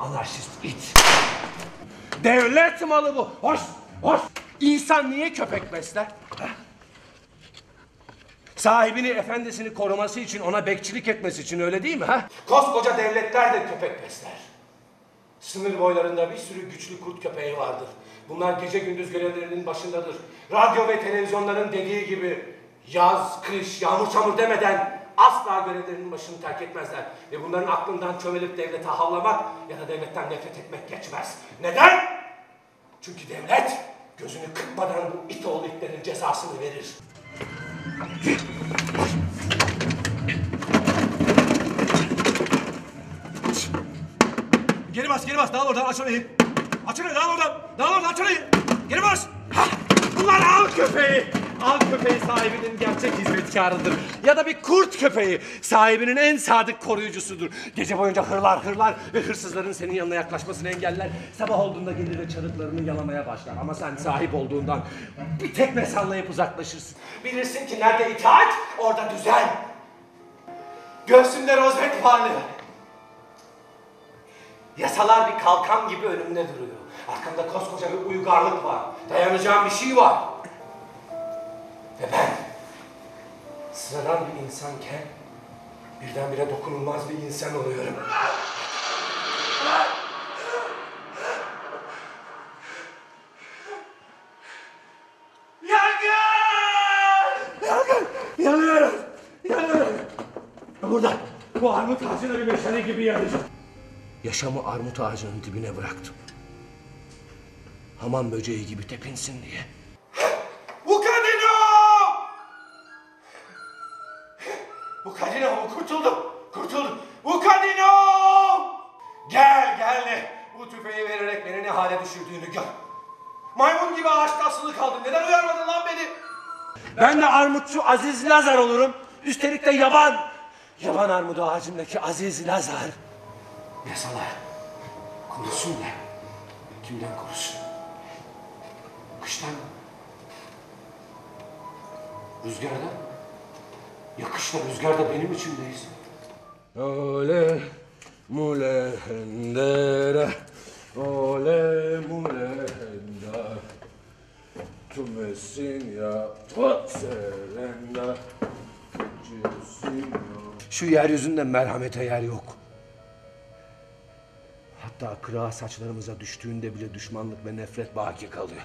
Anarşist it. Devlet malı bu. Hoş, hoş. İnsan niye köpek besler? Sahibini, efendisini koruması için, ona bekçilik etmesi için öyle değil mi ha? Koskoca devletler de köpek besler. Sınır boylarında bir sürü güçlü kurt köpeği vardır. Bunlar gece gündüz görevlerinin başındadır. Radyo ve televizyonların dediği gibi yaz, kış, yağmur çamur demeden asla görevlerinin başını terk etmezler. Ve bunların aklından çömelip devlete havlamak ya da devletten nefret etmek geçmez. Neden? Çünkü devlet gözünü kırpmadan bu it oğlu itlerin cezasını verir. Geri bas, geri bas. Dağıl oradan, aç orayı. Aç orayı, dağıl oradan. Dağıl oradan, aç orayı. Geri bas. Ulan al köpeği! Al köpeği sahibinin gerçek hizmetkarıdır. Ya da bir kurt köpeği sahibinin en sadık koruyucusudur. Gece boyunca hırlar hırlar ve hırsızların senin yanına yaklaşmasını engeller. Sabah olduğunda gelir ve çarıklarını yalamaya başlar. Ama sen sahip olduğundan bir tekme sallayıp uzaklaşırsın. Bilirsin ki nerede itaat orada düzen. Göğsünde rozet varlığı. Yasalar bir kalkan gibi önümde duruyor. Arkamda koskoca bir uygarlık var. Dayanacağım bir şey var. Ve ben sıradan bir insanken birdenbire dokunulmaz bir insan oluyorum. Yangın! Yangın! Yanıyorum! Yanıyorum! Burada, bu armut ağacına bir meşale gibi yanacağım. Yaşamı armut ağacının dibine bıraktım. Hamam böceği gibi tepinsin diye. Bu kadino kurtuldum. Kurtuldum. Bu kadino! Gel gel de bu tüfeği vererek beni ne hale düşürdüğünü gör. Maymun gibi ağaçta asılı kaldın. Neden uyarmadın lan beni? Ben de armutçu Aziz Lazar olurum. Üstelik de yaban. Yaban armudu ağacındaki Aziz Lazar. Yasalar korusun da kimden korusun? Kıştan mı? Rüzgardan? Ya kışla rüzgar da benim içimdeyiz. Ole mule hendere Ole mule hendere Tu mesin ya serenda Şu yeryüzünde merhamete yer yok. Hatta kıra saçlarımıza düştüğünde bile düşmanlık ve nefret baki kalıyor.